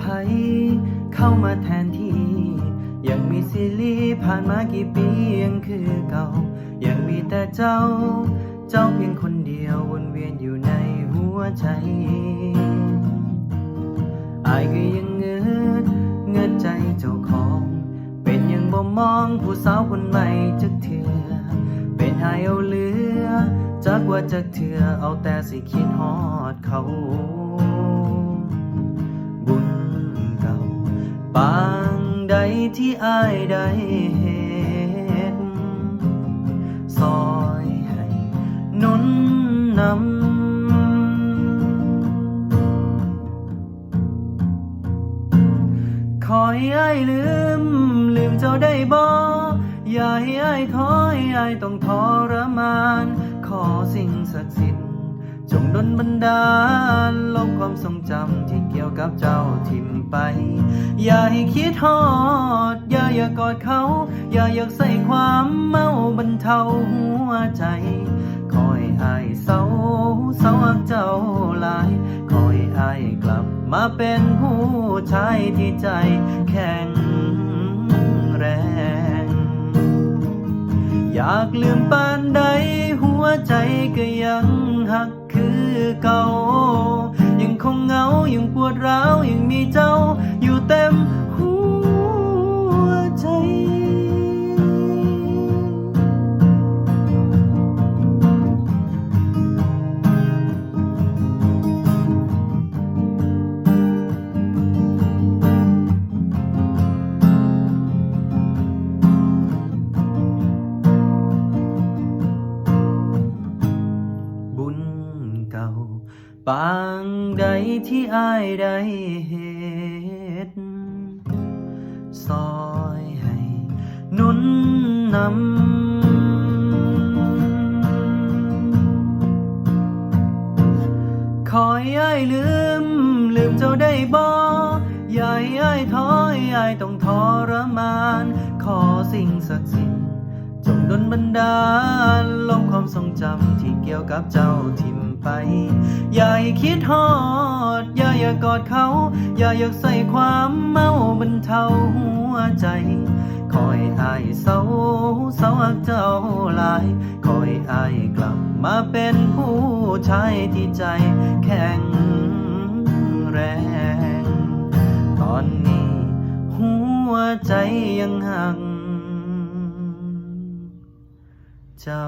ภัย เข้ามาแทนที่ ยังมีซีรีส์ผ่านมากี่ปียังคือเก่า ยังมีแต่เจ้า เจ้าเพียงคนเดียววนเวียนอยู่ในหัวใจอายก็ยังเงิดเงิดใจเจ้าของ เป็นยังบ่มองผู้สาวคนใหม่จักเถื่อเป็นหายเอาเหลือจักว่าจักเถื่อเอาแต่สิคิดฮอดเขา ปางใดที่อายได้เห็นซอยให้นุนนำขอให้อายลืม ลืมเจ้าได้บ่อย่าให้อายท้อยอายต้องทรมาน ขอสิ่งศักดิ์สิทธิ์ จงดลบันดาลลบความทรงจำที่เกี่ยวกับเจ้าทิมไป อย่าให้คิดฮอด อย่าอย่ากอดเขา อย่าอยากใส่ความเมาบรรเทาหัวใจคอยอายเศร้าเศร้าเจ้าหลายคอยอายกลับมาเป็นผู้ชายที่ใจแข็งแรง อยากลืมปานใด หัวใจก็ยังหักคือเก่า ยังคงเหงายังปวดร้าวยังมีเจ้าอยู่เต็ม ปางใดที่อายได้เหตุซอยให้นุนนำขอให้อายลืม ลืมเจ้าได้บ่อย่าให้อายท้อยอายต้องทรมาน ขอสิ่งศักดิ์สิทธิ์ จงดลบันดาลลบความทรงจำที่เกี่ยวกับเจ้าทิมไป อย่าให้คิดฮอด อย่าอย่ากอดเขา อย่าอยากใส่ความเมาบรรเทาหัวใจ คอยอายเศร้าเศร้าเจ้าหลาย คอยอายกลับมาเป็นผู้ชายที่ใจแข็งแรง ตอนนี้ หัวใจยังหัก เจ้า